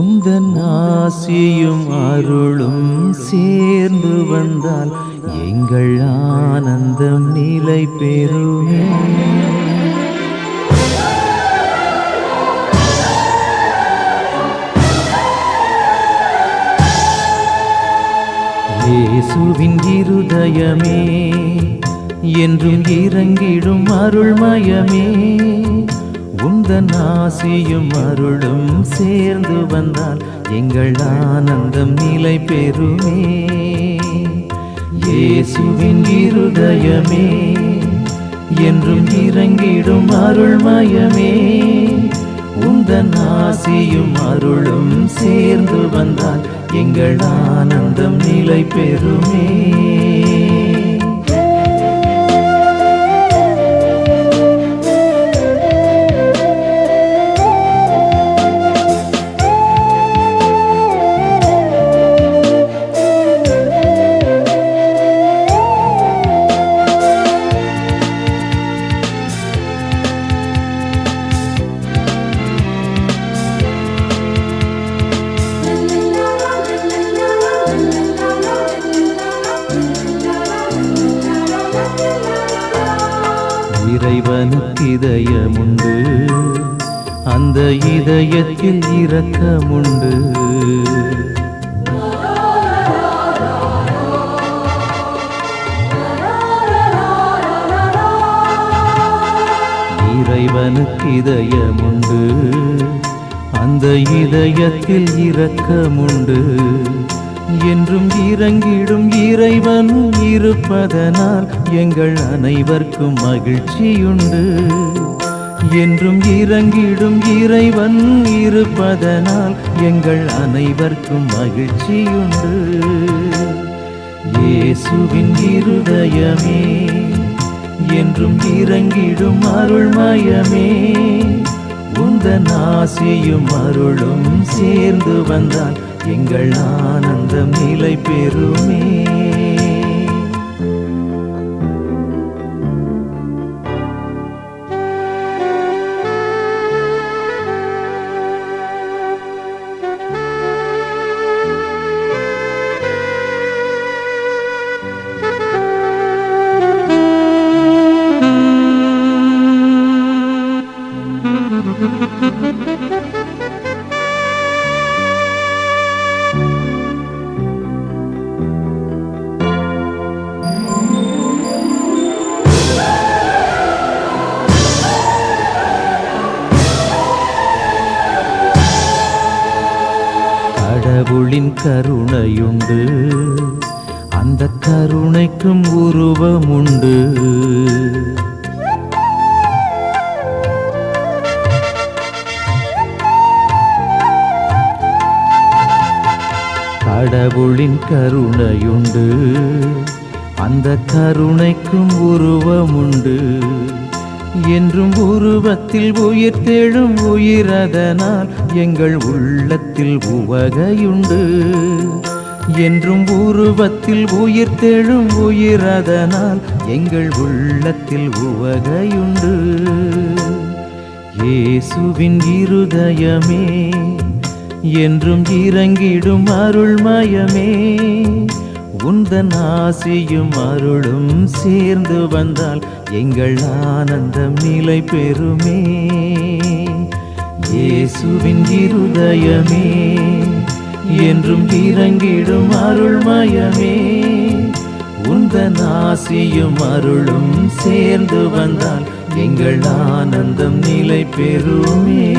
உந்தன் ஆசியும் அருளும் சேர்ந்து வந்தால் எங்கள் ஆனந்தம் நிலை பெறுமே. இயேசுவின் இருதயமே என்றும் இறங்கிடும் அருள்மயமே. உந்தன் ஆசியும் அருளும் சேர்ந்து வந்தால் எங்கள் ஆனந்தம் நிலை பெறுமே. இயேசுவின் இருதயமே என்றும் இறங்கிடும் அருள்மயமே. உந்தன் ஆசியும் அருளும் சேர்ந்து வந்தால் எங்கள் ஆனந்தம் நிலை பெறுமே. இதயமுண்டு. அந்த இதயத்தில் இரக்கமுண்டு. இறைவனுக்கு இதயமுண்டு. அந்த இதயத்தில் இரக்கமுண்டு. என்றும் இறங்கிடும் இறைவன் இருப்பதனால் எங்கள் அனைவர்க்கும் மகிழ்ச்சியுண்டு. என்றும் இறங்கிடும் இறைவன் இருப்பதனால் எங்கள் அனைவர்க்கும் மகிழ்ச்சியுண்டு. இயேசுவின் இருதயமே என்றும் இறங்கிடும் அருள்மயமே உந்தன் ஆசியும் அருளும் சேர்ந்து வந்தான் எங்கள் ஆனந்தம் நிலை பெறுமே. கடவுளின் கருணையுண்டு. அந்த கருணைக்கும் உருவமுண்டு. என்றும் உருவத்தில் உயிர் தேழும் உயிரதனால் எங்கள் உள்ளத்தில் உவகையுண்டு. என்றும் உருவத்தில் உயிர் தேழும் உயிரதனால் எங்கள் உள்ளத்தில் உவகையுண்டு. இயேசுவின் இருதயமே என்றும் இறங்கிடும் அருள்மயமே. உந்தன் ஆசியும் அருளும் சேர்ந்து வந்தால் எங்கள் ஆனந்தம் நிலை பெறுமே. இயேசுவின் இருதயமே என்றும் இறங்கிடும் அருள்மயமே. உந்தன் ஆசியும் அருளும் சேர்ந்து வந்தால் எங்கள் ஆனந்தம் நிலை பெறுமே.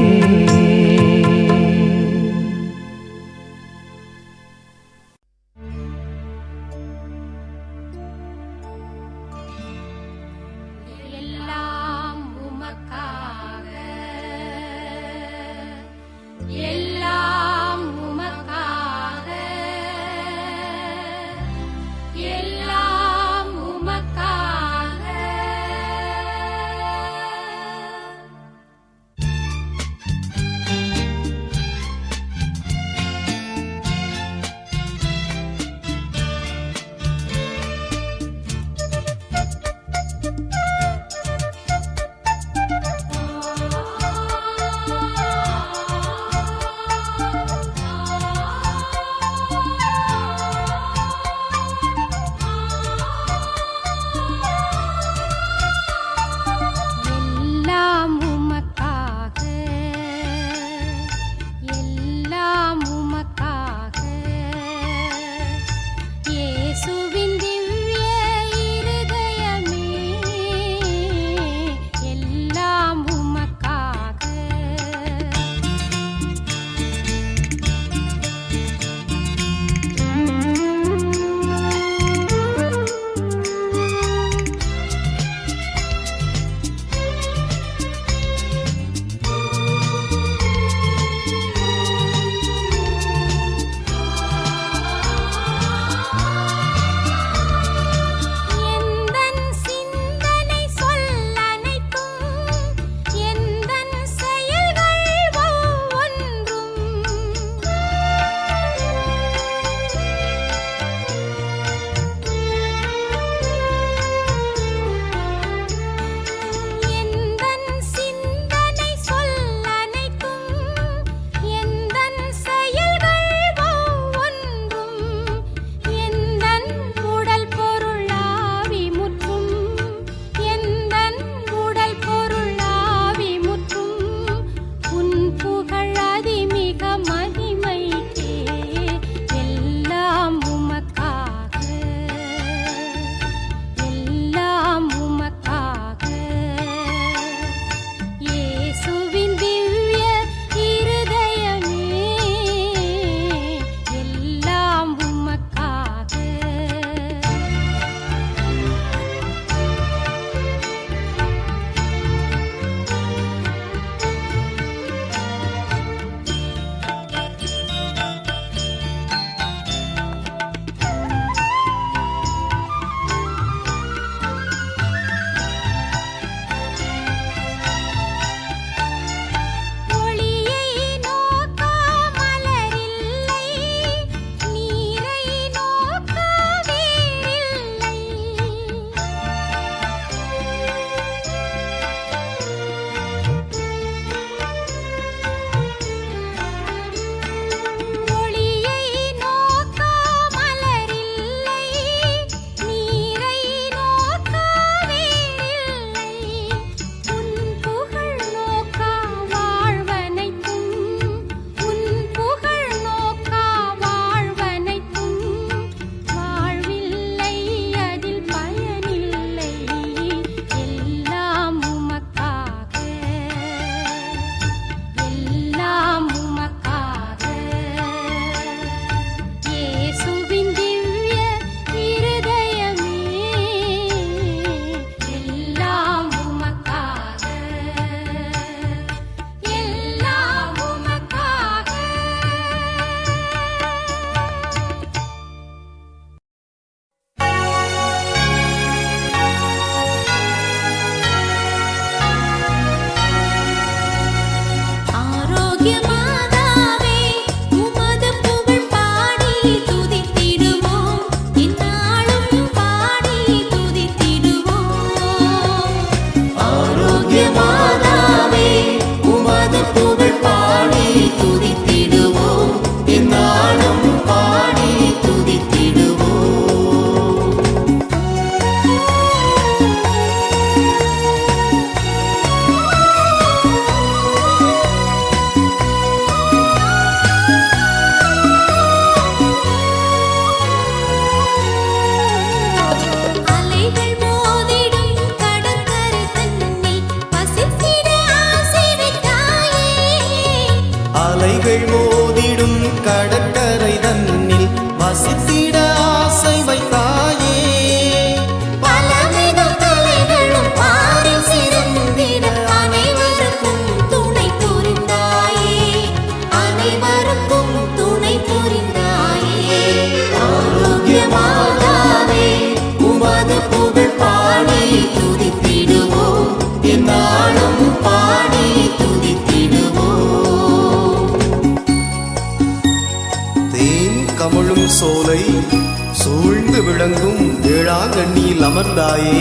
சூழ்ந்து விளங்கும் வேளாங்கண்ணியில் அமர்ந்தாயே.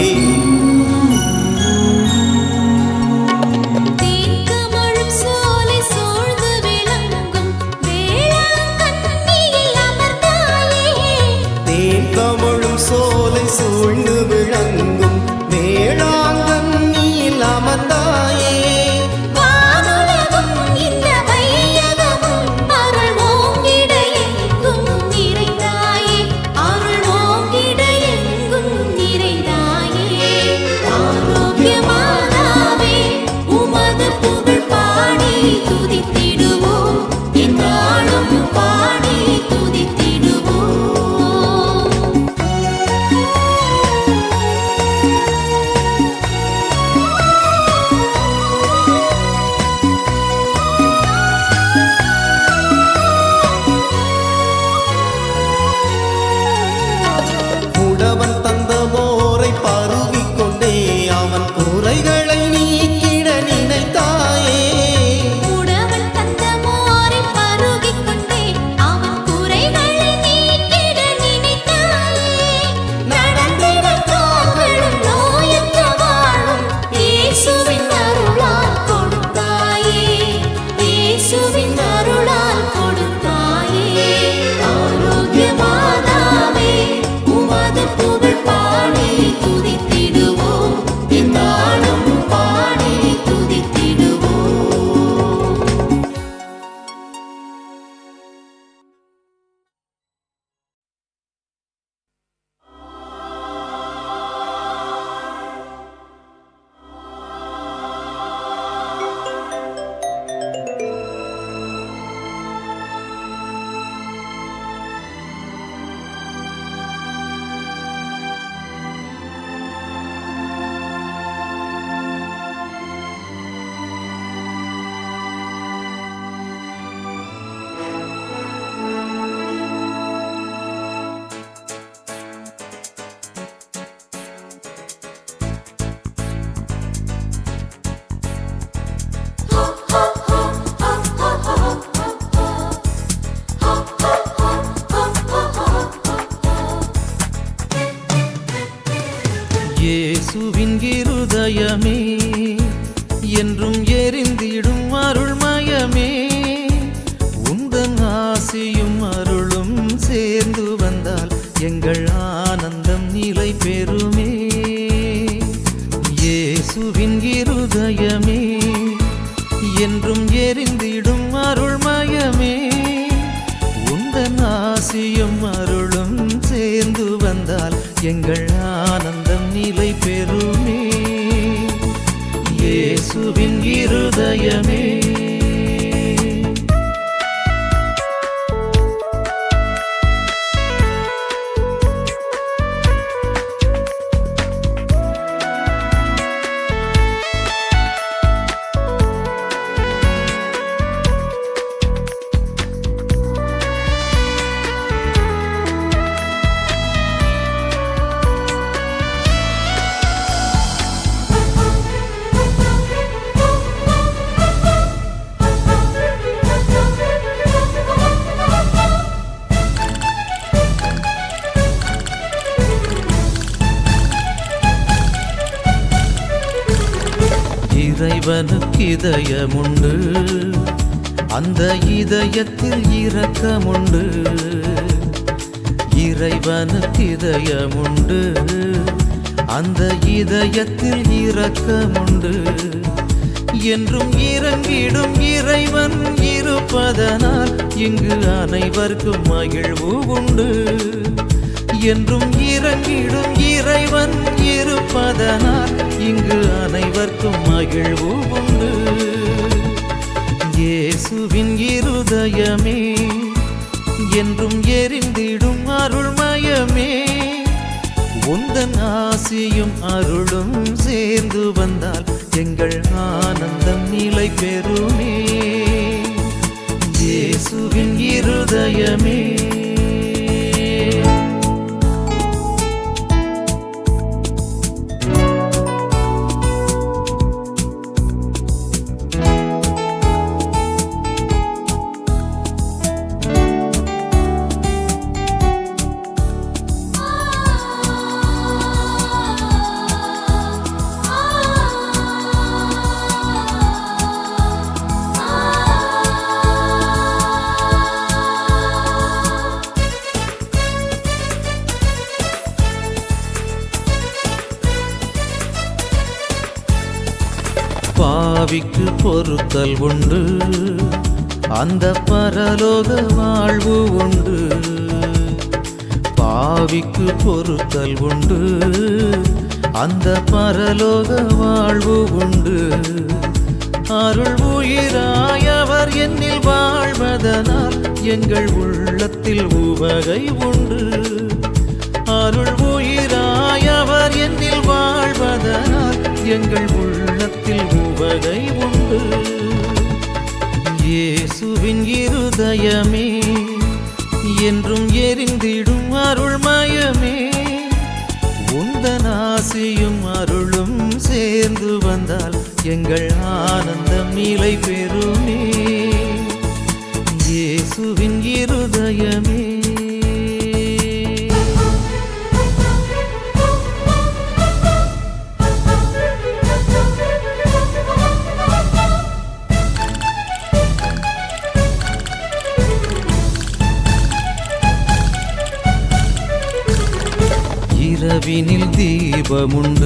இயேசுவின் இருதயமே என்றும் எரிந்திடும் அருள்மயமே உந்தன் ஆசியும் அருளும் சேர்ந்து வந்தால் எங்கள் ஆனந்தம் நிலை பெறும். இறைவனுக்கு இதயமுண்டு. அந்த இதயத்தில் இரக்கமுண்டு. இறைவனுக்கு இதயமுண்டு. அந்த இதயத்தில் இரக்கமுண்டு. என்றும் இறங்கிடும் இறைவன் இருப்பதனால் இங்கு அனைவருக்கும் மகிழ்வு உண்டு. என்றும் இறங்கிடும் இறைவன் இருப்பதனால் இங்கு அனைவருக்கும் மகிழ்வு உண்டு. இயேசுவின் இருதயமே என்றும் எரிந்திடும் அருள்மயமே. உந்தன் ஆசியும் அருளும் சேர்ந்து வந்தால் எங்கள் ஆனந்தம் நிலை பெறுமே. இயேசுவின் இருதயமே பார்த்தல் உண்டு அந்த பரலோக வாழ்வு உண்டு. பாவிக்கு பொறுத்தல் உண்டு அந்த பரலோக வாழ்வு உண்டு. அருள் உயிராயவர் என்னில் வாழ்வதனால் எங்கள் உள்ளத்தில் உவகை உண்டு. அருள் உயிராயவர் என்னில் வாழ்வதனால் எங்கள் உள்ளத்தில் உவகை உண்டு. இருதயமே என்றும் எரிந்திடும் அருள்மயமே. உந்தன் ஆசியும் அருளும் சேர்ந்து வந்தால் எங்கள் ஆனந்தம் நிலை பெறுமே. ദൈവമുണ്ട്